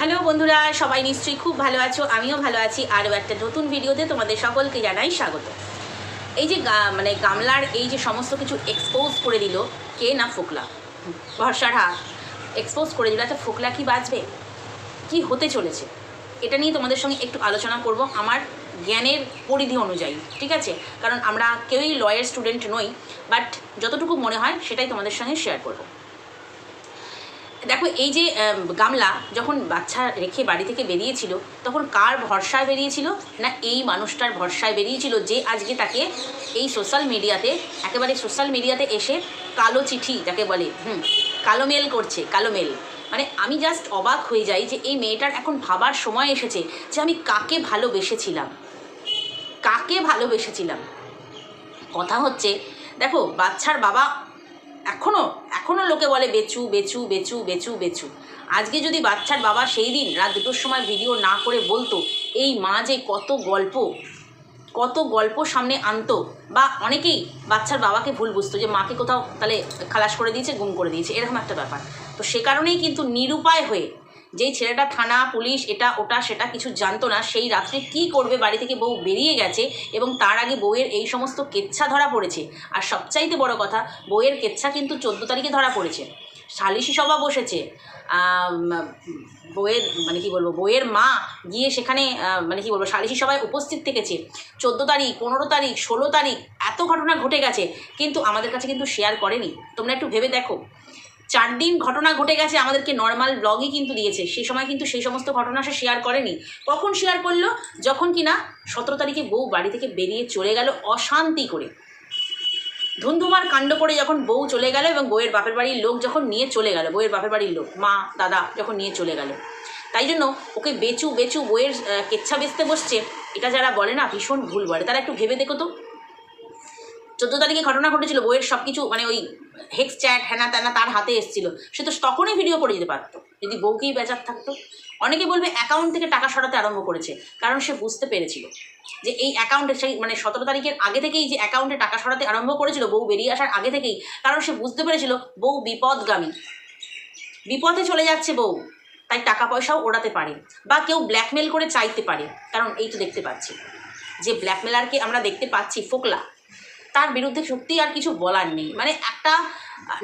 Hello বন্ধুরা, সবাই নিশ্চয়ই খুব ভালো আছো, আমিও ভালো আছি, আরও একটা নতুন ভিডিওতে তোমাদের সকলকে জানাই স্বাগত। এই যে মানে গামলার এই যে সমস্ত কিছু এক্সপোজ করে দিল, কে না ফোকলা? ভরসার হাত এক্সপোজ করে দিল আচ্ছা ফোকলা কি বাঁচবে? কি হতে চলেছে? এটা নিয়ে তোমাদের সঙ্গে একটু আলোচনা করব আমার জ্ঞানের পরিধি অনুযায়ী, ঠিক আছে? কারণ আমরা কেউই লয়ের স্টুডেন্ট নই বাট যতটুকু মনে হয় সেটাই তোমাদের সঙ্গে শেয়ার করব। দেখো, এই যে গামলা যখন বাচ্চা রেখে বাড়ি থেকে বেরিয়েছিল, তখন কার ভরসায় বেরিয়েছিল? না, এই মানুষটার ভরসায় বেরিয়েছিল যে আজকে তাকে এই সোশ্যাল মিডিয়াতে একেবারে সোশ্যাল মিডিয়াতে এসে কালো চিঠি যাকে বলে, হুম, কালো মেল করছে, কালো মেল মানে আমি জাস্ট অবাক হয়ে যাই যে এই মেয়েটার এখন ভাবার সময় এসেছে যে আমি কাকে ভালোবেসেছিলাম। কাকে ভালোবেসেছিলাম? কথা হচ্ছে, দেখো, বাচ্চার বাবা এখনও এখনও লোকে বলে বেচু বেচু বেচু বেচু বেচু। আজকে যদি বাচ্চার বাবা সেই দিন রাত দুটোর সময় ভিডিও না করে বলতো, এই মা যে কত গল্প কত গল্প সামনে আনতো, বা অনেকেই বাচ্চার বাবাকে ভুল বুঝতো যে মাকে কোথাও তাহলে খালাস করে দিয়েছে, গুম করে দিয়েছে, এরকম একটা ব্যাপার। তো সে কারণেই কিন্তু নিরুপায় হয়ে যেই ছেলেটা থানা পুলিশ এটা ওটা সেটা কিছু জানতো না সেই রাত্রে কি করবে বাড়ি থেকে বউ বেরিয়ে গেছে এবং তার আগে বউয়ের এই সমস্ত কেচ্ছা ধরা পড়েছে। আর সবচাইতে বড় কথা বউয়ের কেচ্ছা কিন্তু চোদ্দ তারিখে ধরা পড়েছে। সালিশি সভা বসেছে। আম, বউয়ের মানে কি বলব বউয়ের মা গিয়ে সেখানে মানে কি বলব সালিশি সভায় উপস্থিত থেকেছে। চোদ্দ তারিখ পনেরো তারিখ ষোলো তারিখ এত ঘটনা ঘটে গেছে কিন্তু আমাদের কাছে কিন্তু শেয়ার করেনি। তোমরা একটু ভেবে দেখো। চার দিন ঘটনা ঘটে গেছে, আমাদেরকে নর্মাল ব্লগই কিন্তু দিয়েছে। সেই সময় কিন্তু সেই সমস্ত ঘটনা সে শেয়ার করেনি। কখন শেয়ার করল? যখন কিনা সতেরো তারিখে বউ বাড়ি থেকে বেরিয়ে চলে গেল অশান্তি করে। ধুন্ধুমার কাণ্ড করে যখন বউ চলে গেল এবং বউয়ের বাপের বাড়ির লোক যখন নিয়ে চলে গেল, বউয়ের বাপের বাড়ির লোক, মা, দাদা যখন নিয়ে চলে গেল। তাই জন্য ওকে বেচু বেচু বইয়ের কেচ্ছা বেচতে বসছে। এটা যারা বলে না, ভীষণ ভুল বলে। তারা একটু ভেবে দেখো তো। চোদ্দ তারিখে ঘটনা ঘটেছিল, বইয়ের সব কিছু মানে ওই হেক্স চ্যাট হ্যানা ত্যানা তার হাতে এসেছিল। সে তো তখনই ভিডিও করে দিতে পারতো, যদি বউকেই বেচার থাকতো। অনেকে বলবে অ্যাকাউন্ট থেকে টাকা সরাতে আরম্ভ করেছে, কারণ সে বুঝতে পেরেছিল যে এই অ্যাকাউন্টে সেই মানে সতেরো তারিখের আগে থেকেই যে অ্যাকাউন্টে টাকা সরাতে আরম্ভ করেছিল বউ বেরিয়ে আসার আগে থেকেই, কারণ সে বুঝতে পেরেছিল বউ বিপদগামী। বিপদে চলে যাচ্ছে বউ, তাই টাকা পয়সাও ওড়াতে পারে বা কেউ ব্ল্যাকমেল করে চাইতে পারে, কারণ এই তো দেখতে পাচ্ছি। যে ব্ল্যাকমেলারকে আমরা দেখতে পাচ্ছি, ফোকলা তার বিরুদ্ধে সত্যি আর কিছু বলার নেই। মানে একটা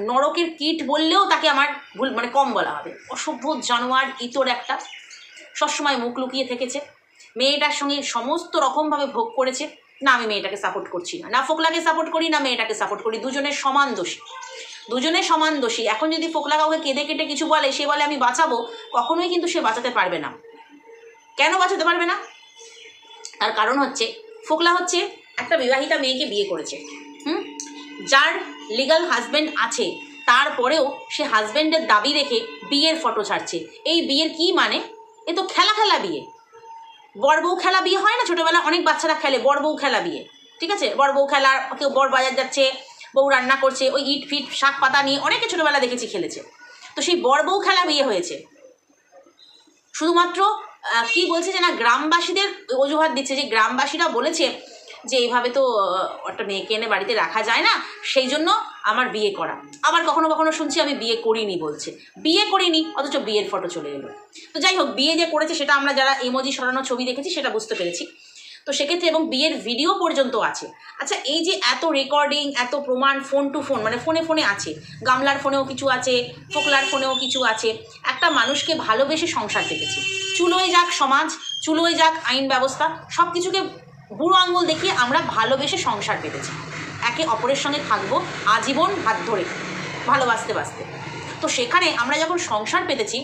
নরকের কিট বললেও তাকে আমার ভুল মানে কম বলা হবে। অসভ্য জানোয়ার, ইতর একটা। সবসময় মুখ লুকিয়ে থেকেছে। মেয়েটার সঙ্গে সমস্ত রকমভাবে ভোগ করেছে। না, আমি মেয়েটাকে সাপোর্ট করছি না। না ফোকলাকে সাপোর্ট করি, না মেয়েটাকে সাপোর্ট করি। দুজনের সমান দোষী। দুজনে সমান দোষী। এখন যদি ফোকলা কাউকে কেঁদে কেটে কিছু বলে, সে বলে, আমি বাঁচাবো, কখনোই কিন্তু সে বাঁচাতে পারবে না। কেন বাঁচাতে পারবে না? তার কারণ হচ্ছে, ফোকলা হচ্ছে একটা বিবাহিতা মেয়েকে বিয়ে করেছে। হুম? যার লিগাল হাজব্যান্ড আছে, তারপরেও সে হাজব্যান্ডের দাবি রেখে বিয়ের ফটো ছাড়ছে। এই বিয়ের কি মানে? এ তো খেলা খেলা বিয়ে। বর বউ খেলা বিয়ে হয় না? ছোটোবেলা অনেক বাচ্চারা খেলে বর বউ খেলা বিয়ে। ঠিক আছে? বর বউ খেলা, কেউ বর বাজার যাচ্ছে, বউ রান্না করছে, ওই ইট ফিট, শাক পাতা নিয়ে অনেকে ছোটোবেলা দেখেছি খেলেছে। তো সেই বর বউ খেলা বিয়ে হয়েছে। শুধুমাত্র কি বলছে যে না গ্রামবাসীদের অজুহাত দিচ্ছে। যে গ্রামবাসীরা বলেছে যে এইভাবে তো একটা মেয়েকে এনে বাড়িতে রাখা যায় না, সেই জন্য আমার বিয়ে করা। আবার কখনো কখনো শুনছি আমি বিয়ে করিনি বলছে। বিয়ে করিনি, অথচ বিয়ের ফটো চলে এলো। তো যাই হোক, বিয়ে যে করেছে সেটা আমরা যারা ইমোজি সরানো ছবি দেখেছি সেটা বুঝতে পেরেছি। তো সেক্ষেত্রে এবং বিয়ের ভিডিও পর্যন্ত আছে। আচ্ছা এই যে এত রেকর্ডিং এত প্রমাণ ফোন টু ফোন মানে ফোনে ফোনে আছে। গামলার ফোনেও কিছু আছে, ফোকলার ফোনেও কিছু আছে। একটা মানুষকে ভালোবেসে সংসার পেতেছি চুলোয় যাক সমাজ, চুলোয় যাক আইন ব্যবস্থা সব কিছুকে বুড়ো আঙুল দেখিয়ে আমরা ভালোবেসে সংসার পেতেছি একে অপরের সঙ্গে থাকব আজীবন হাত ধরে, ভালোবাসতে বাসতে। তো সেখানে আমরা যখন সংসার পেতেছি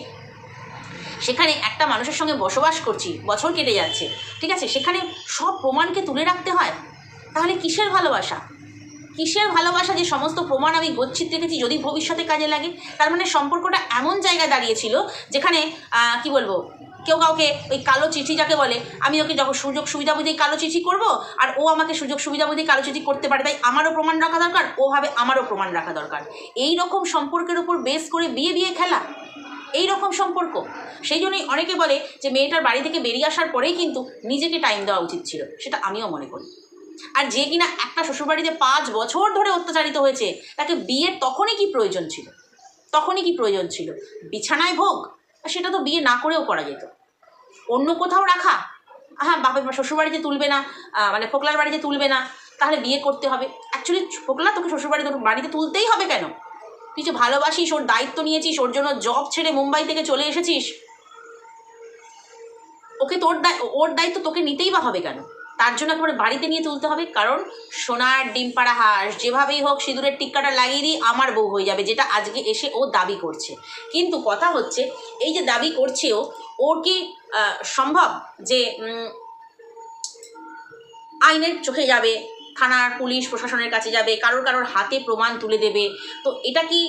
সেখানে একটা মানুষের সঙ্গে বসবাস করছি, বছর কেটে যাচ্ছে, ঠিক আছে? সেখানে সব প্রমাণকে তুলে রাখতে হয়। তাহলে কিসের ভালোবাসা? কিসের ভালোবাসা যে সমস্ত প্রমাণ আমি গচ্ছিত রেখেছি যদি ভবিষ্যতে কাজে লাগে? তার মানে সম্পর্কটা এমন জায়গায় দাঁড়িয়েছিল যেখানে কি বলব? কেউ কাউকে ওই কালো চিঠি যাকে বলে, আমি ওকে যখন সুযোগ সুবিধা বুঝেই কালো চিঠি করব, আর ও আমাকে সুযোগ সুবিধা বুঝেই কালো চিঠি করতে পারে, তাই আমারও প্রমাণ রাখা দরকার ওভাবে আমারও প্রমাণ রাখা দরকার। এই রকম সম্পর্কের উপর বেস করে বিয়ে বিয়ে খেলা। এই রকম সম্পর্ক। সেই জন্যই অনেকে বলে যে মেয়েটার বাড়ি থেকে বেরিয়ে আসার পরেই কিন্তু নিজেকে টাইম দেওয়া উচিত ছিল, সেটা আমিও মনে করি। আর যে কিনা একটা শ্বশুরবাড়িতে পাঁচ বছর ধরে অত্যাচারিত হয়েছে, তাকে বিয়ের তখনই কি প্রয়োজন ছিল? তখনই কি প্রয়োজন ছিল? বিছানায় ভোগ সেটা তো বিয়ে না করেও করা যেত। অন্য কোথাও রাখা? হ্যাঁ বাপের বা শ্বশুরবাড়িতে তুলবে না মানে ফোকলার বাড়িতে তুলবে না, তাহলে বিয়ে করতে হবে। অ্যাকচুয়ালি ফোকলা তোকে শ্বশুরবাড়িতে বাড়িতে তুলতেই হবে কেন? তুই যে ভালোবাসিস, ওর দায়িত্ব নিয়েছিস, ওর জন্য জব ছেড়ে মুম্বাই থেকে চলে এসেছিস, ওকে তোর দায়, ওর দায়িত্ব তোকে নিতেই বা হবে কেন? তার জন্য একেবারে বাড়িতে নিয়ে তুলতে হবে, কারণ সোনার, ডিম পাড়া, হাঁস, যেভাবেই হোক সিঁদুরের টিক্কাটা লাগিয়ে দিই, আমার বউ হয়ে যাবে, যেটা আজকে এসে ও দাবি করছে। কিন্তু কথা হচ্ছে, এই যে দাবি করছে ও ওর কি সম্ভব যে আইনের চোখে যাবে, থানার পুলিশ, প্রশাসনের কাছে যাবে, কারোর কারোর হাতে প্রমাণ তুলে দেবে, তো এটা কি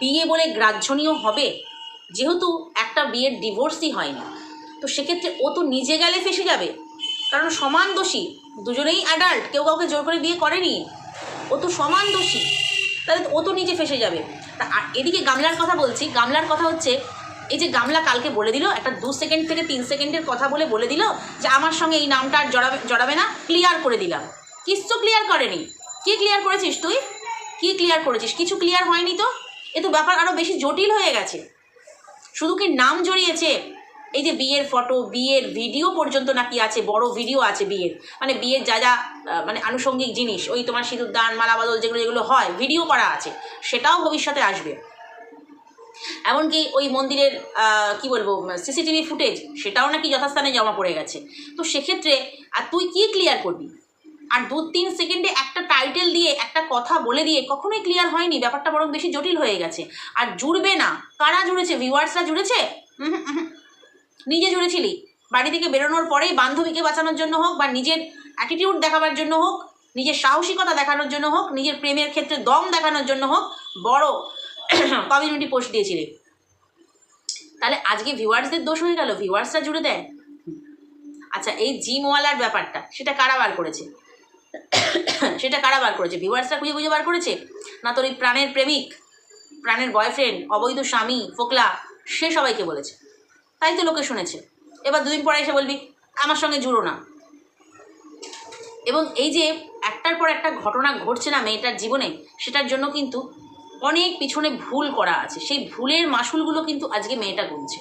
বিয়ে বলে গ্রাহ্যনীয় হবে? যেহেতু একটা বিয়ের ডিভোর্সই হয়নি তো সেক্ষেত্রে ও তো নিজে গেলে ফেসে যাবে। কারণ সমান দোষী। দুজনেই অ্যাডাল্ট কেউ কাউকে জোর করে বিয়ে করেনি। ও তো সমান দোষী। তাহলে ও তো নিজে ফেসে যাবে। তা এদিকে গামলার কথা বলছি। গামলার কথা হচ্ছে, এই যে গামলা কালকে বলে দিল, একটা দু সেকেন্ড থেকে তিন সেকেন্ডের কথা বলে বলে দিল যে আমার সঙ্গে এই নামটা আর জড়াবে জড়াবে না ক্লিয়ার করে দিলাম। কিচ্ছু ক্লিয়ার করেনি। কি ক্লিয়ার করেছিস তুই? কি ক্লিয়ার করেছিস? কিছু ক্লিয়ার হয়নি তো? এ তো ব্যাপার আরও বেশি জটিল হয়ে গেছে। শুধু কি নাম জড়িয়েছে? এই যে বিয়ের ফটো বিয়ের ভিডিও পর্যন্ত নাকি আছে, বড় ভিডিও আছে বিয়ের। মানে বিয়ের যা যা মানে আনুষঙ্গিক জিনিস, ওই তোমার সিঁদুর দান মালাবাদল যেগুলো যেগুলো হয় ভিডিও করা আছে। সেটাও ভবিষ্যতে আসবে। এমনকি ওই মন্দিরের কি বলব সিসিটিভি ফুটেজ সেটাও নাকি যথাস্থানে জমা পড়ে গেছে। তো সেক্ষেত্রে, আর তুই কি ক্লিয়ার করবি? আর দু তিন সেকেন্ডে একটা টাইটেল দিয়ে, একটা কথা বলে দিয়ে কখনোই ক্লিয়ার হয়নি, ব্যাপারটা বরং বেশি জটিল হয়ে গেছে। আর জুড়বে না। কারা জুড়েছে? ভিউয়ার্সরা জুড়েছে। নিজে জুড়েছিলি। বাড়ি থেকে বেরোনোর পরেই বান্ধবীকে বাঁচানোর জন্য হোক বা নিজের অ্যাটিটিউড দেখাবার জন্য হোক, নিজের সাহসিকতা দেখানোর জন্য হোক, নিজের প্রেমের ক্ষেত্রে দম দেখানোর জন্য হোক, বড় কমিউনিটি পোস্ট দিয়েছিলি। তাহলে আজকে ভিউয়ার্সদের দোষ হয়ে গেল? ভিউয়ার্সরা জুড়ে দেয়? আচ্ছা এই জিমওয়ালার ব্যাপারটা, সেটা কারা বার করেছে? সেটা কারা বার করেছে? ভিউয়ার্সরা খুঁজে খুঁজে বার করেছে? না তোর এই প্রাণের প্রেমিক, প্রাণের বয়ফ্রেন্ড অবৈধ স্বামী, ফোকলা, সে সবাইকে বলেছে। তাই তো লোকে শুনেছে। এবার দুদিন পরে এসে বলবি, আমার সঙ্গে জুড়ো না। এবং এই যে একটার পর একটা ঘটনা ঘটছে না মেয়েটার জীবনে, সেটার জন্য কিন্তু অনেক পিছনে ভুল করা আছে। সেই ভুলের মাসুলগুলো কিন্তু আজকে মেয়েটা গুনছে।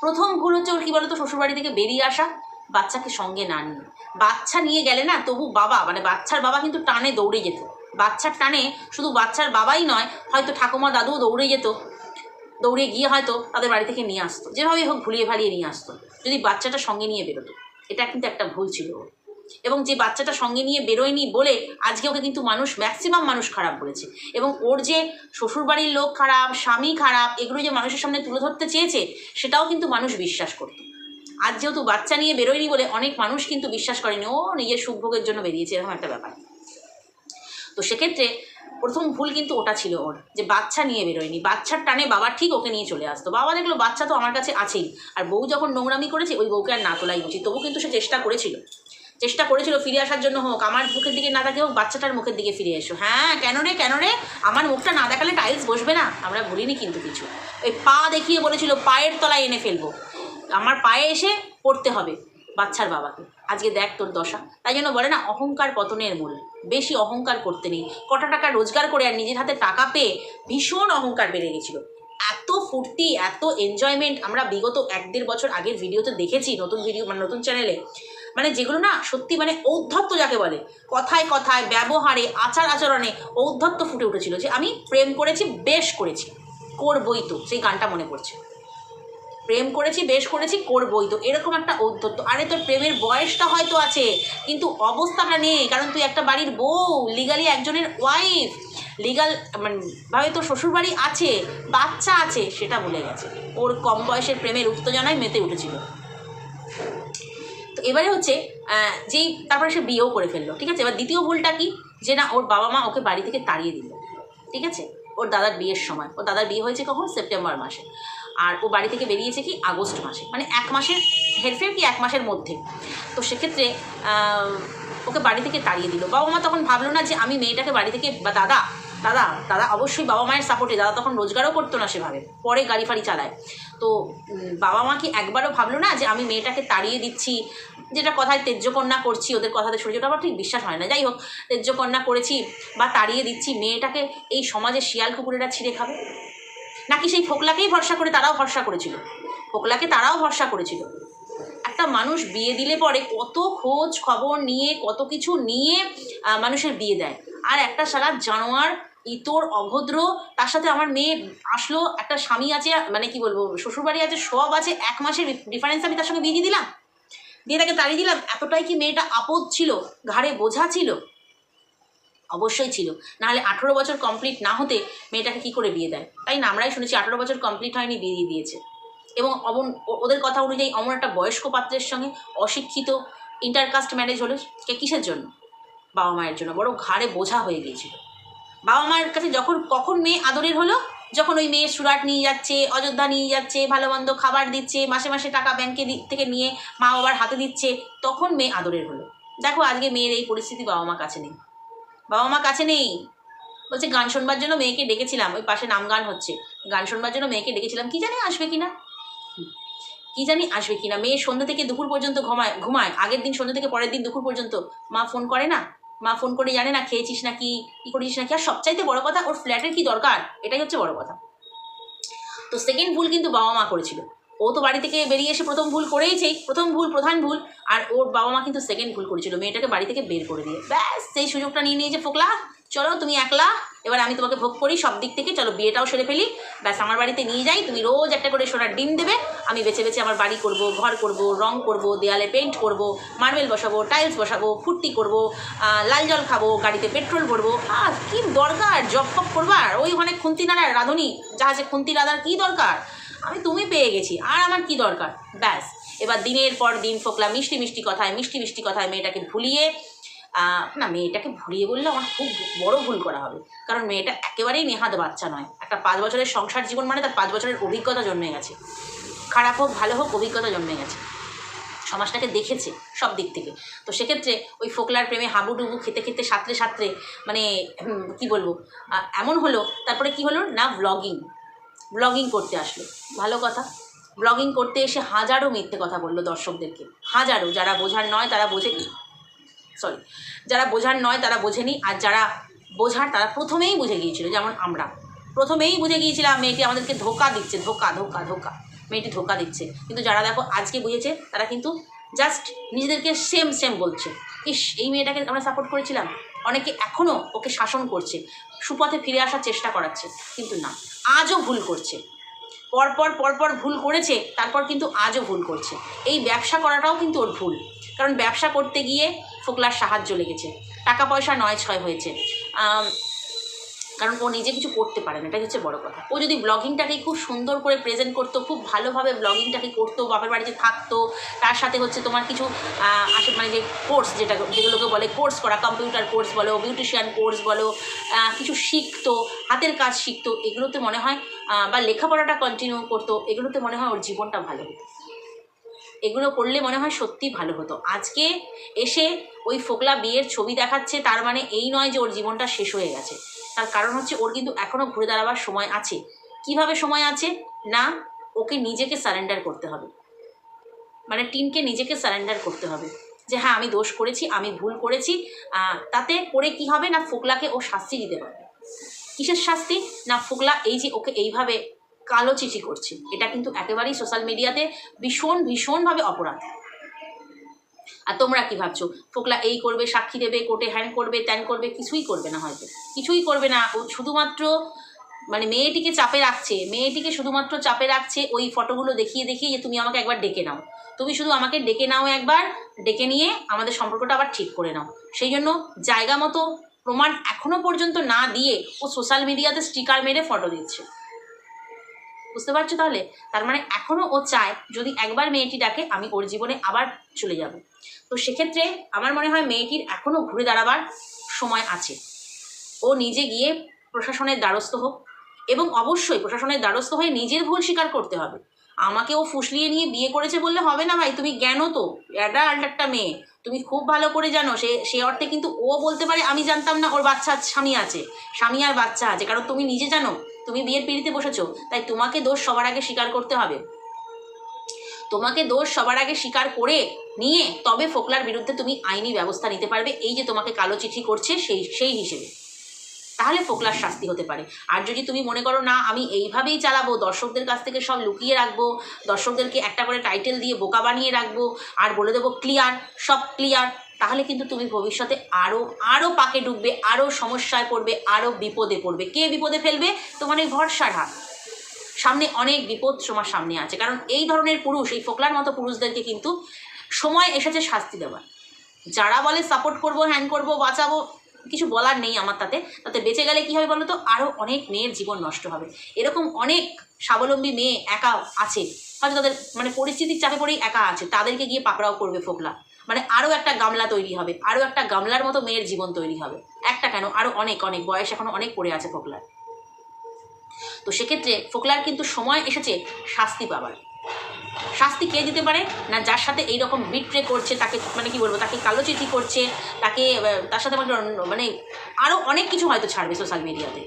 প্রথম ভুল হচ্ছে ওর কী বলতো, শ্বশুরবাড়ি থেকে বেরিয়ে আসা, বাচ্চাকে সঙ্গে না নিয়ে। বাচ্চা নিয়ে গেলে না, তবু বাবা মানে বাচ্চার বাবা কিন্তু টানে দৌড়ে যেত। বাচ্চার টানে শুধু বাচ্চার বাবাই নয়, হয়তো ঠাকুমা, দাদুও দৌড়ে যেত। দৌড়ে গিয়ে হয়তো তাদের বাড়ি থেকে নিয়ে আসতো। যেভাবেই হোক ভুলিয়ে ভালিয়ে নিয়ে আসতো। যদি বাচ্চাটা সঙ্গে নিয়ে বেরোতো। এটা কিন্তু একটা ভুল ছিল। এবং যে বাচ্চাটা সঙ্গে নিয়ে বেরোয়নি বলে আজকে ওকে কিন্তু মানুষ ম্যাক্সিমাম মানুষ খারাপ বলেছে। এবং ওর যে শ্বশুরবাড়ির লোক খারাপ, স্বামী খারাপ, এগুলো যে মানুষের সামনে তুলে ধরতে চেয়েছে, সেটাও কিন্তু মানুষ বিশ্বাস করতো। আজ যেহেতু বাচ্চা নিয়ে বেরোয়নি বলে অনেক মানুষ কিন্তু বিশ্বাস করেনি, ও নিজের সুখভোগের জন্য বেরিয়েছে, এরকম একটা ব্যাপার। তো সেক্ষেত্রে প্রথম ভুল কিন্তু ওটা ছিল ওর, যে বাচ্চা নিয়ে বেরোয়নি। বাচ্চার টানে বাবা ঠিক ওকে নিয়ে চলে আসতো। বাবা দেখল বাচ্চা তো আমার কাছে আছেই, আর বউ যখন নোংরামি করেছে ওই বউকে আর না তোলাই উচিত। তবু কিন্তু সে চেষ্টা করেছিল। চেষ্টা করেছিল ফিরে আসার জন্য হোক, আমার মুখের দিকে না তাকে হোক, বাচ্চাটার মুখের দিকে ফিরে এসো। হ্যাঁ কেন রে কেন রে? আমার মুখটা না দেখালে টাইলস বসবে না? আমরা ভুলিনি কিন্তু কিছু। ওই পা দেখিয়ে বলেছিল, পায়ের তলায় এনে ফেলব। আমার পায়ে এসে পড়তে হবে বাচ্চার বাবাকে। আজকে দেখ তোর দশা। তাই জন্য বলে না, অহংকার পতনের মূল। বেশি অহংকার করতে নেই। কটা টাকা রোজগার করে আর নিজের হাতে টাকা পেয়ে ভীষণ অহংকার বেড়ে গেছিল। এত ফুর্তি, এত এনজয়মেন্ট আমরা বিগত এক দেড় বছর আগের ভিডিওতে দেখেছি, নতুন ভিডিও মানে নতুন চ্যানেলে মানে যেগুলো না সত্যি মানে ঔদ্ধত্য যাকে বলে, কথায় কথায়, ব্যবহারে, আচার আচরণে ঔদ্ধত্য ফুটে উঠেছিল যে আমি প্রেম করেছি, বেশ করেছি। করবই তো, সেই গানটা মনে পড়ছে। প্রেম করেছি, বেশ করেছি, করবই তো। এরকম একটা ঔদ্ধত্য আরে, তোর প্রেমের বয়সটা হয়তো আছে, কিন্তু অবস্থাটা নেই, কারণ তুই একটা বাড়ির বউ লিগালি একজনের ওয়াইফ লিগাল মানে ভাবে তোর শ্বশুরবাড়ি আছে, বাচ্চা আছে, সেটা ভুলে গেছে। ওর কম বয়সের প্রেমের উত্তেজনায় মেতে উঠেছিল। তো এবারে হচ্ছে যেই, তারপরে সে বিয়েও করে ফেলল, ঠিক আছে? এবার দ্বিতীয় ভুলটা কি? যে না, ওর বাবা মা ওকে বাড়ি থেকে তাড়িয়ে দিল, ঠিক আছে? ওর দাদার বিয়ের সময়। ওর দাদার বিয়ে হয়েছে কখন? সেপ্টেম্বর মাসে। আর ও বাড়ি থেকে বেরিয়েছে কি আগস্ট মাসে। মানে এক মাসের হেরফের কি এক মাসের মধ্যে। তো সেক্ষেত্রে ওকে বাড়ি থেকে তাড়িয়ে দিল। বাবা মা তখন ভাবলো না যে আমি মেয়েটাকে বাড়ি থেকে, বা দাদা দাদা দাদা অবশ্যই বাবা মায়ের সাপোর্টে দাদা তখন রোজগারও করতো না সেভাবে। পরে গাড়ি ফাড়ি চালায়। তো বাবা মা কি একবারও ভাবলো না যে আমি মেয়েটাকে তাড়িয়ে দিচ্ছি? যেটা কথায় তেজ্যকন্যা করছি, ওদের কথাতে শুনে যেটা আমার ঠিক বিশ্বাস হয় না। যাই হোক, তেজ্যকন্যা করেছি বা তাড়িয়ে দিচ্ছি। মেয়েটাকে এই সমাজে শিয়াল কুকুরেরা ছিঁড়ে খাবে। নাকি সেই ফোকলাকেই ভরসা করে তারাও ভরসা করেছিল? ফোকলাকে তারাও ভরসা করেছিল। একটা মানুষ বিয়ে দিলে পরে কত খোঁজ খবর নিয়ে, কত কিছু নিয়ে মানুষের বিয়ে দেয়। আর একটা সারা জানোয়ার, ইতর, অভদ্র, তার সাথে আমার মেয়ে আসলো, একটা স্বামী আছে মানে কি বলব, শ্বশুরবাড়ি আছে, সব আছে, এক মাসের ডিফারেন্স আমি তার সঙ্গে বিয়ে দিয়ে দিলাম। দিয়ে তাকে তাড়িয়ে দিলাম। এতটাই কি মেয়েটা আপদ ছিল, ঘাড়ে বোঝা ছিল অবশ্যই ছিল। নাহলে আঠেরো বছর কমপ্লিট না হতে মেয়েটাকে কি করে বিয়ে দেয়? তাই না? আমরাই শুনেছি আঠেরো বছর কমপ্লিট হয়নি, বিয়ে দিয়ে দিয়েছে। এবং অমন ওদের কথা অনুযায়ী অমন একটা বয়স্ক পাত্রের সঙ্গে অশিক্ষিত ইন্টারকাস্ট ম্যারেজ হলো কিসের জন্য? বাবা মায়ের জন্য। বড় ঘাড়ে বোঝা হয়ে গিয়েছিল। বাবা মায়ের কাছে যখন, কখন মেয়ে আদরের হলো? যখন ওই মেয়ে সুরাট নিয়ে যাচ্ছে, অযোধ্যা নিয়ে যাচ্ছে, ভালো মন্দ খাবার দিচ্ছে, মাসে মাসে টাকা ব্যাংকে থেকে নিয়ে মা বাবার হাতে দিচ্ছে, তখন মেয়ে আদরের হলো। দেখো, আজকে মেয়ের এই পরিস্থিতি বাবা মা কাছে নেই। বাবা মা কাছে নেই। বলছে, গান শোনবার জন্য মেয়েকে ডেকেছিলাম। ওই পাশে নাম গান হচ্ছে। গান শোনবার জন্য মেয়েকে ডেকেছিলাম। কি জানি আসবে কিনা। কি জানি আসবে কিনা? মেয়ে সন্ধ্যা থেকে দুপুর পর্যন্ত ঘুমায় ঘুমায়। আগের দিন সন্ধ্যা থেকে পরের দিন দুপুর পর্যন্ত। মা ফোন করে না? মা ফোন করে জানে না, খেয়েছিস নাকি, কি করেছিস নাকি? আর সবচাইতে বড় কথা, ওর ফ্ল্যাটের কি দরকার? এটাই হচ্ছে বড় কথা। তো সেকেন্ড ভুল কিন্তু বাবা মা করেছিল। ও তো বাড়ি থেকে বেরিয়ে এসে প্রথম ভুল করেইছেই প্রথম ভুল, প্রধান ভুল, আর ওর বাবা মা কিন্তু সেকেন্ড ভুল করেছিল। মেয়েটাকে বাড়ি থেকে বের করে দিয়ে। ব্যাস, সেই সুযোগটা নিয়ে নিয়েছে ফোকলা। চলো, তুমি একলা, এবার আমি তোমাকে ভোগ করি সব দিক থেকে। চলো, বিয়েটাও সেরে ফেলি। ব্যাস, আমার বাড়িতে নিয়ে যাই। তুমি রোজ একটা করে সোনার ডিম দেবে। আমি বেছে বেছে আমার বাড়ি করব, ঘর করব, রং করব, দেয়ালে পেন্ট করব মার্বেল বসাবো টাইলস বসাবো, ফুর্তি করব লাল জল খাব, গাড়িতে পেট্রোল ভরবো। আর কি দরকার? জব ফব করবার? ওই ওখানে খুন্তি নাড়ার রাঁধুনি। জাহাজে খুন্তি রাঁধার কী দরকার? আমি তুমি পেয়ে গেছি, আর আমার কি দরকার? ব্যাস। এবার দিনের পর দিন ফোকলা, মিষ্টি মিষ্টি কথায়, মিষ্টি মিষ্টি কথায় মেয়েটাকে ভুলিয়ে না, মেয়েটাকে ভুলিয়ে বললে আমার খুব বড় ভুল করা হবে। কারণ মেয়েটা একেবারেই নেহাত বাচ্চা নয়। একটা পাঁচ বছরের সংসার জীবন মানে তার পাঁচ বছরের অভিজ্ঞতা জন্মে গেছে। খারাপ হোক, ভালো হোক, অভিজ্ঞতা জন্মে গেছে। সমাজটাকে দেখেছে সব দিক থেকে। তো সেক্ষেত্রে ওই ফোকলার প্রেমে হাবুডুবু খেতে খেতে সাঁতরে সাঁতরে মানে কি বলব? এমন হলো, তারপরে কি হলো? না ব্লগিং ব্লগিং করতে আসলো। ভালো কথা। ব্লগিং করতে এসে হাজারো মিথ্যে কথা বলল দর্শকদেরকে। হাজারো। যারা বোঝার নয়, তারা বোঝেনি সরি যারা বোঝার নয়, তারা বোঝেনি। আর যারা বোঝার, তারা প্রথমেই বুঝে গিয়েছিল, যেমন আমরা। প্রথমেই বুঝে গিয়েছিলাম, মেয়েটি আমাদেরকে ধোকা দিচ্ছে, ধোকা ধোকা ধোকা। মেয়েটি ধোকা দিচ্ছে। কিন্তু যারা দেখো আজকে বুঝেছে, তারা কিন্তু জাস্ট নিজেদেরকে সেম সেম বলছে। ইস, এই মেয়েটাকে আমরা সাপোর্ট করেছিলাম? অনেকে এখনও ওকে শাসন করছে, সুপথে ফিরে আসার চেষ্টা করাচ্ছে, কিন্তু না, আজও ভুল করছে। পরপর পরপর ভুল করেছে, তারপর কিন্তু আজও ভুল করছে। এই ব্যবসা করাটাও কিন্তু ওর ভুল, কারণ ব্যবসা করতে গিয়ে ফোকলার সাহায্য লেগেছে। টাকা পয়সা নয় ছয় হয়েছে কারণ ও নিজে কিছু করতে পারে না, এটাই হচ্ছে বড় কথা। ও যদি ব্লগিংটাকে খুব সুন্দর করে প্রেজেন্ট করতো, খুব ভালোভাবে ব্লগিংটাকে করতো, বাপের বাড়িতে থাকতো, তার সাথে হচ্ছে তোমার কিছু আসে মানে যে কোর্স যেটা, যেগুলোকে বলে কোর্স করা কম্পিউটার কোর্স বলো বিউটিশিয়ান কোর্স বলো কিছু শিখতো, হাতের কাজ শিখতো, এগুলোতে মনে হয় বা লেখাপড়াটা কন্টিনিউ করতো, এগুলোতে মনে হয় ওর জীবনটা ভালো হতো। এগুলো করলে মনে হয় সত্যি ভালো হতো। আজকে এসে ওই ফোকলা বিয়ের ছবি দেখাচ্ছে, তার মানে এই নয় যে ওর জীবনটা শেষ হয়ে গেছে। তার কারণ হচ্ছে ওর কিন্তু এখনও ঘুরে দাঁড়াবার সময় আছে। কীভাবে সময় আছে? না, ওকে নিজেকে সারেন্ডার করতে হবে। মানে টিনকে নিজেকে সারেন্ডার করতে হবে। যে হ্যাঁ আমি দোষ করেছি, আমি ভুল করেছি তাতে করে কি হবে? না ফোকলাকে ও শাস্তি দিতে পারবে। কিসের শাস্তি? না ফোকলা এই যে ওকে এইভাবে কালো চিঠি করছে, এটা কিন্তু একেবারেই সোশ্যাল মিডিয়াতে ভীষণ, ভীষণভাবে অপরাধ। আর তোমরা কি ভাবছ? ফোকলা এই করবে, সাক্ষী দেবে, কোর্টে হ্যান করবে, ত্যান করবে, কিছুই করবে না হয়তো। কিছুই করবে না। ও শুধুমাত্র মানে মেয়েটিকে চাপে রাখছে। মেয়েটিকে শুধুমাত্র চাপে রাখছে ওই ফটোগুলো দেখিয়ে দেখিয়ে যে তুমি আমাকে একবার ডেকে নাও। তুমি শুধু আমাকে ডেকে নাও একবার, ডেকে নিয়ে আমাদের সম্পর্কটা আবার ঠিক করে নাও। সেই জন্য জায়গা মতো প্রমাণ এখনও পর্যন্ত না দিয়ে ও সোশ্যাল মিডিয়াতে স্টিকার মেরে ফটো দিচ্ছে। বুঝতে পারছ তাহলে? তার মানে এখনও ও চায় যদি একবার মেয়েটি ডাকে, আমি ওর জীবনে আবার চলে যাব। তো সেক্ষেত্রে আমার মনে হয় মেয়েটির এখনও ঘুরে দাঁড়াবার সময় আছে। ও নিজে গিয়ে প্রশাসনের দ্বারস্থ হোক এবং অবশ্যই প্রশাসনের দ্বারস্থ হয়ে নিজের ভুল স্বীকার করতে হবে। আমাকে ও ফুসলিয়ে নিয়ে বিয়ে করেছে বললে হবে না ভাই, তুমি জ্ঞানও তো অ্যাডাল্ট একটা মেয়ে। তুমি খুব ভালো করে জানো, সে সে অর্থে কিন্তু ও বলতে পারে, আমি জানতাম না ওর বাচ্চা, স্বামী আছে। স্বামী আর বাচ্চা আছে, কারণ তুমি নিজে জানো তুমি বিয়ের পিড়িতে বসেছো, তাই তোমাকে দোষ সবার আগে স্বীকার করতে হবে। তোমাকে দোষ সবার আগে স্বীকার করে নিয়ে তবে ফোকলার বিরুদ্ধে তুমি আইনি ব্যবস্থা নিতে পারবে, এই যে তোমাকে কালো চিঠি করছে সেই সেই হিসেবে। তাহলে ফোকলার শাস্তি হতে পারে। আর যদি তুমি মনে করো, না, আমি এইভাবেই চালাবো, দর্শকদের কাছ থেকে সব লুকিয়ে রাখব, দর্শকদেরকে একটা করে টাইটেল দিয়ে বোকা বানিয়ে রাখব, আর বলে দেবো ক্লিয়ার সব ক্লিয়ার তাহলে কিন্তু তুমি ভবিষ্যতে আরও আরও পাকে ডুববে আরও সমস্যায় পড়বে আরও বিপদে পড়বে। কে বিপদে ফেলবে? তোমার এই ভরসার হাত। সামনে অনেক বিপদ তোমার সামনে আছে। কারণ এই ধরনের পুরুষ, এই ফোকলার মতো পুরুষদেরকে কিন্তু সময় এসেছে শাস্তি দেওয়ার। যারা বলে সাপোর্ট করব হ্যান করব, বাঁচাবো, কিছু বলার নেই আমার তাতে। তাতে বেঁচে গেলে কী হবে বলো তো আরও অনেক মেয়ের জীবন নষ্ট হবে। এরকম অনেক স্বাবলম্বী মেয়ে একা আছে। হয়তো তাদের মানে পরিস্থিতির চাপে পড়েই একা আছে। তাদেরকে গিয়ে পাকড়াও করবে ফোকলা। মানে আরও একটা গামলা তৈরি হবে আরও একটা গামলার মতো মেয়ের জীবন তৈরি হবে। একটা কেন? আরও অনেক অনেক, বয়স এখনও অনেক পড়ে আছে ফোকলার। তো সেক্ষেত্রে ফোকলার কিন্তু সময় এসেছে শাস্তি পাবার। শাস্তি কে দিতে পারে? না যার সাথে এইরকম বিট্রে করছে, তাকে মানে কি বলব, তাকে কালো চিঠি করছে, তাকে তার সাথে মানে মানে আরও অনেক কিছু হয়তো ছাড়বে সোশ্যাল মিডিয়াতে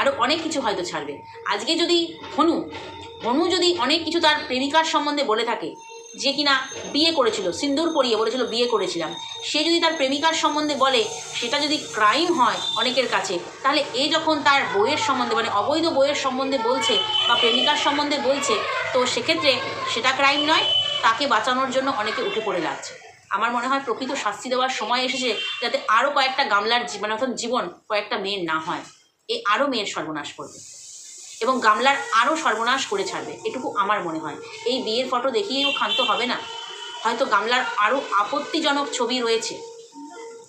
আরও অনেক কিছু হয়তো ছাড়বে। আজকে যদি হনু হনু যদি অনেক কিছু তার প্রেমিকার সম্বন্ধে বলে থাকে যে কিনা বিয়ে করেছিল, সিন্দুর পরিয়ে বলেছিল বিয়ে করেছিলাম। সে যদি তার প্রেমিকার সম্বন্ধে বলে, সেটা যদি ক্রাইম হয় অনেকের কাছে, তাহলে এ যখন তার বইয়ের সম্বন্ধে মানে অবৈধ বইয়ের সম্বন্ধে বলছে বা প্রেমিকার সম্বন্ধে বলছে, তো সেক্ষেত্রে সেটা ক্রাইম নয়, তাকে বাঁচানোর জন্য অনেকে উঠে পড়ে লাগছে আমার মনে হয় প্রকৃত শাস্তি দেওয়ার সময় এসেছে যাতে আরও কয়েকটা গামলার জীবন জীবন কয়েকটা মেয়ের না হয়। এ আরও মেয়ের সর্বনাশ করবে। এবং গামলার আরও সর্বনাশ করে ছাড়বে, এটুকু আমার মনে হয়। এই বিয়ের ফটো দেখিয়েও ক্ষান্ত হবে না। হয়তো গামলার আরও আপত্তিজনক ছবি রয়েছে।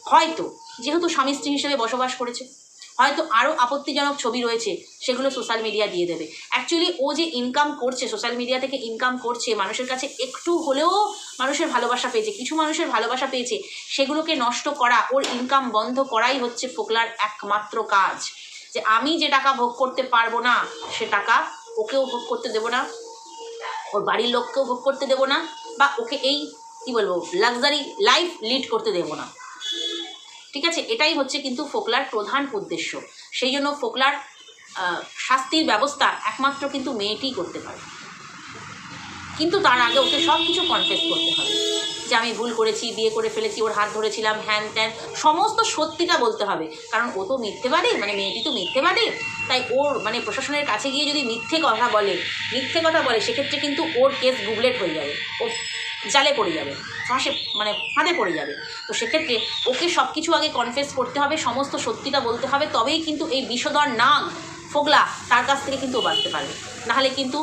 হয়তো, যেহেতু স্বামী স্ত্রী হিসেবে বসবাস করেছে। হয়তো আরও আপত্তিজনক ছবি রয়েছে, সেগুলো সোশ্যাল মিডিয়া দিয়ে দেবে। অ্যাকচুয়ালি ও যে ইনকাম করছে, সোশ্যাল মিডিয়া থেকে ইনকাম করছে, মানুষের কাছে একটু হলেও মানুষের ভালোবাসা পেয়েছে, কিছু মানুষের ভালোবাসা পেয়েছে, সেগুলোকে নষ্ট করা, ওর ইনকাম বন্ধ করাই হচ্ছে ফোকলার একমাত্র কাজ। যে আমি যে টাকা ভোগ করতে পারব না, সে টাকা ওকেও ভোগ করতে দেবো না, ওর বাড়ির লোককেও ভোগ করতে দেবো না, বা ওকে এই, কি বলব লাক্সারি লাইফ লিড করতে দেবো না। ঠিক আছে? এটাই হচ্ছে কিন্তু ফোকলার প্রধান উদ্দেশ্য। সেই জন্য ফোকলার শাস্তির ব্যবস্থা একমাত্র কিন্তু মেয়েটি করতে পারে। কিন্তু তার আগে ওকে সব কিছু কনফেস করতে হবে। যে আমি ভুল করেছি, বিয়ে করে ফেলেছি, ওর হাত ধরেছিলাম, হ্যান ত্যান, সমস্ত সত্যিটা বলতে হবে। কারণ ও তো মিথ্যেবাদী মানে মেয়েটি তো মিথ্যেবাদী। তাই ওর মানে প্রশাসনের কাছে গিয়ে যদি মিথ্যে কথা বলে, মিথ্যে কথা বলে, সেক্ষেত্রে কিন্তু ওর কেস গুগলেট হয়ে যাবে। ও জালে পড়ে যাবে, ফাঁসে মানে ফাঁদে পড়ে যাবে। তো সেক্ষেত্রে ওকে সব কিছু আগে কনফেস করতে হবে, সমস্ত সত্যিটা বলতে হবে, তবেই কিন্তু এই বিষধর নাগ ফোগলা তার কাছ থেকে কিন্তু বাঁচতে পারবে। নাহলে কিন্তু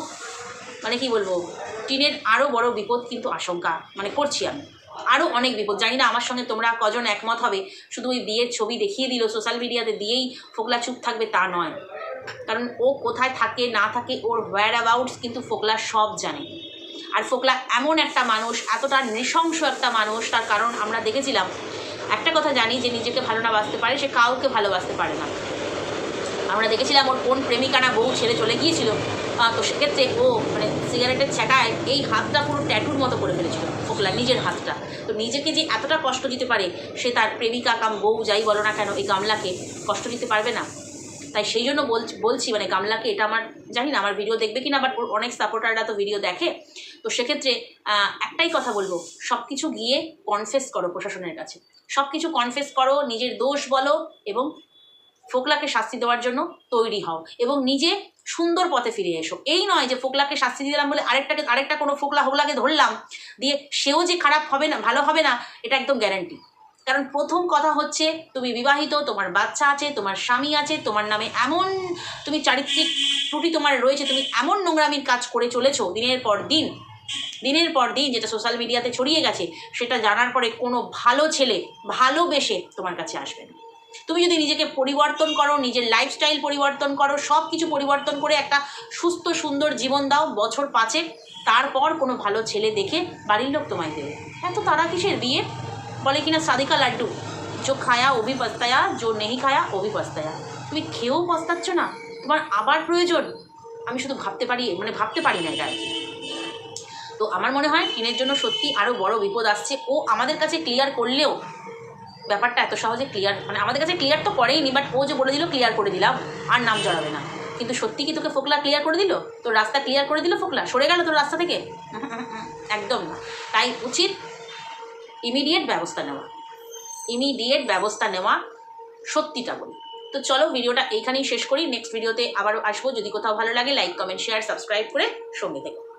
মানে কি বলব? টিনের আরও বড় বিপদ কিন্তু আশঙ্কা মানে করছি আমি। আরও অনেক বিপদ। জানি না আমার সঙ্গে তোমরা কজন একমত হবে। শুধু ওই বিয়ের ছবি দেখিয়ে দিল সোশ্যাল মিডিয়াতে দিয়েই ফোকলা চুপ থাকবে তা নয়। কারণ ও কোথায় থাকে, না থাকে, ওর হোয়ার অ্যাবাউটস কিন্তু ফোকলা সব জানে। আর ফোকলা এমন একটা মানুষ, এতটা নৃশংস একটা মানুষ, তার কারণ আমরা দেখেছিলাম। একটা কথা জানি, যে নিজেকে ভালো না বাঁচতে পারে, সে কাউকে ভালোবাসতে পারে না। আমরা দেখেছিলাম ওর কোন প্রেমিকানা বউ ছেড়ে চলে গিয়েছিল। তো সেক্ষেত্রে ও মানে সিগারেটের ছ্যাটায় এই হাতটা পুরো ট্যাটুর মতো করে ফেলেছিল, ফোকলা নিজের হাতটা। তো নিজেকে যে এতটা কষ্ট দিতে পারে, সে তার প্রেমিকা কাম বউ যাই বলো না কেন, এই গামলাকে কষ্ট দিতে পারবে না? তাই সেই জন্য বলছি মানে গামলাকে এটা আমার, জানি না, আমার ভিডিও দেখবে কিনা বাট ওর অনেক সাপোর্টাররা তো ভিডিও দেখে। তো সেক্ষেত্রে একটাই কথা বলব সব কিছু গিয়ে কনফেস করো প্রশাসনের কাছে। সব কিছু কনফেস করো, নিজের দোষ বলো এবং ফোকলাকে শাস্তি দেওয়ার জন্য তৈরি হও এবং নিজে সুন্দর পথে ফিরে এসো। এই নয় যে ফোকলাকে শাস্তি দিলাম বলে আরেকটাকে আরেকটা কোনো ফোকলা হোকলাকে ধরলাম দিয়ে সেও যে খারাপ হবে না, ভালো হবে না, এটা একদম গ্যারান্টি কারণ প্রথম কথা হচ্ছে তুমি বিবাহিত, তোমার বাচ্চা আছে, তোমার স্বামী আছে, তোমার নামে এমন তুমি চারিত্রিক ত্রুটি তোমার রয়েছে, তুমি এমন নোংরামির কাজ করে চলেছো দিনের পর দিন। দিনের পর দিন যেটা সোশ্যাল মিডিয়াতে ছড়িয়ে গেছে, সেটা জানার পরে কোনো ভালো ছেলে ভালোবেসে তোমার কাছে আসবে না। তুমি যদি নিজেকে পরিবর্তন করো, নিজের লাইফস্টাইল পরিবর্তন করো সব কিছু পরিবর্তন করে একটা সুস্থ, সুন্দর জীবন দাও বছর পাঁচে তারপর কোনো ভালো ছেলে দেখে বাড়ির লোক তোমায় দেবে। এত তারা কিসের বিয়ে? বলে কিনা সাদিকা লাড্ডু। जो খায়া ওভি পস্তায়া जो নেহি খায়া ওভি পস্তায়া। তুমি খেয়েও পস্তাচ্ছ না। তোমার আবার প্রয়োজন। আমি শুধু ভাবতে পারি মানে ভাবতে পারি না এটা। তো আমার মনে হয় টিনের জন্য সত্যি আরও বড় বিপদ আসছে। ও আমাদের কাছে ক্লিয়ার করলেও ব্যাপারটা এত সহজে ক্লিয়ার মানে আমাদের কাছে ক্লিয়ার তো করেইনি বাট ও যে বলে দিল ক্লিয়ার করে দিলাম, আর নাম জড়াবে না। কিন্তু সত্যি কি তোকে ফোকলা ক্লিয়ার করে দিল? তোর রাস্তা ক্লিয়ার করে দিল ফোকলা? সরে গেল তোর রাস্তা থেকে? একদম না। তাই উচিত ইমিডিয়েট ব্যবস্থা নেওয়া। ইমিডিয়েট ব্যবস্থা নেওয়া সত্যিটা বলি। তো চলো ভিডিওটা এইখানেই শেষ করি। নেক্সট ভিডিওতে আবারও আসব। যদি কোথাও ভালো লাগে লাইক কমেন্ট শেয়ার সাবস্ক্রাইব করে সঙ্গে থেকো।